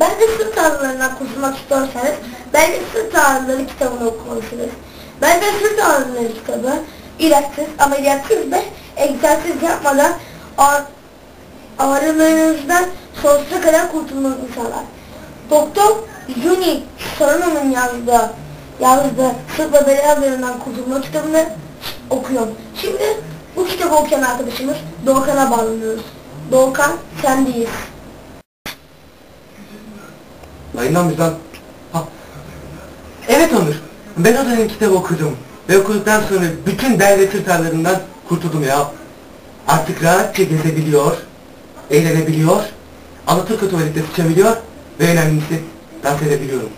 Ben de sırt ağrılarından kurtulmak istiyorsanız bence sırt ağrıları kitabını okumalısınız. Ben de sırt ağrıları kitabı ilaçsız, ameliyatsız ve egzersiz yapmadan ağ- ağrılarınızdan sonsuza kadar kurtulmanızı sağlar. Doktor Juni Sorunum'un yazdığı, yazdığı sırt ve bel ağrılarından kurtulma kitabını okuyorum. Şimdi bu kitabı okuyan arkadaşımız Doğukan'a bağlanıyoruz. Doğukan sendeyiz. Yayından bizden. Ha. Evet Onur. Ben o dönem kitabı okudum. Ve okuduktan sonra bütün bel ve kurtuldum ya. Artık rahatça gezebiliyor, eğlenebiliyor, Alaturka tuvalette sıçabiliyor ve önemlisi dans edebiliyorum.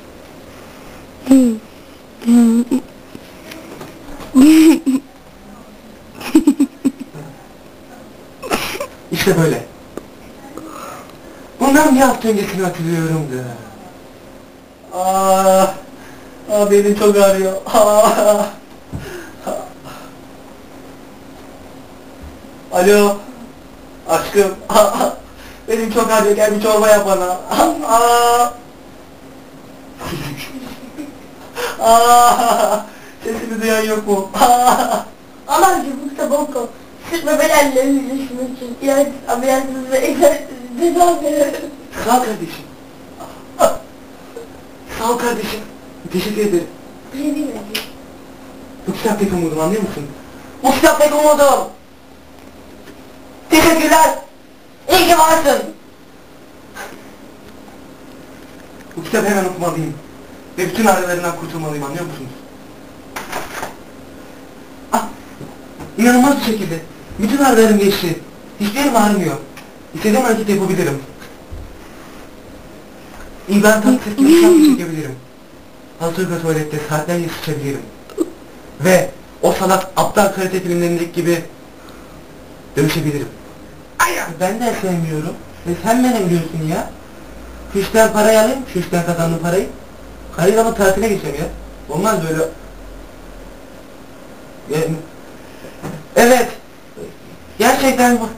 işte böyle. Bundan bir hafta öncesini hatırlıyorum da. Aa, aa benim çok ağrıyor. Aa. Alo. Aşkım. Aa, benim çok ağrıyor. Gel bir çorba yap bana. Aa. Aa. Sesimi duyan yok mu? Aa. Aman bu kitabı oku. Sırt ve bel ağrılarını iyileştirmek için ilaç, ameliyatsız ve egzersiz tedavi. Sağ ol kardeşim. Sağ ol kardeşim. Teşekkür ederim. Değil mi? Bu kitap pek umudum anlıyor musun? Bu kitap pek umudum. Teşekkürler. İyi ki varsın. Bu kitabı hemen okumalıyım. Ve bütün ağrılarından kurtulmalıyım anlıyor musunuz? Ah, inanılmaz bir şekilde. Bütün ağrılarım geçti. Hiçbir yerim ağrımıyor. İstediğim hareket yapabilirim. İyi ben tatlı gibi şarkı çekebilirim. Hazırga tuvalette saatlerce sıçabilirim. Ve o salak aptal karate filmlerindeki gibi dövüşebilirim. Ay ya, ben de sevmiyorum. Ve sen beni biliyorsun ya. Fişten parayı alayım, fişten kazandığım parayı. Karıyla ama tatile geçeceğim ya. Olmaz böyle. Ya- Evet. Gerçekten bu.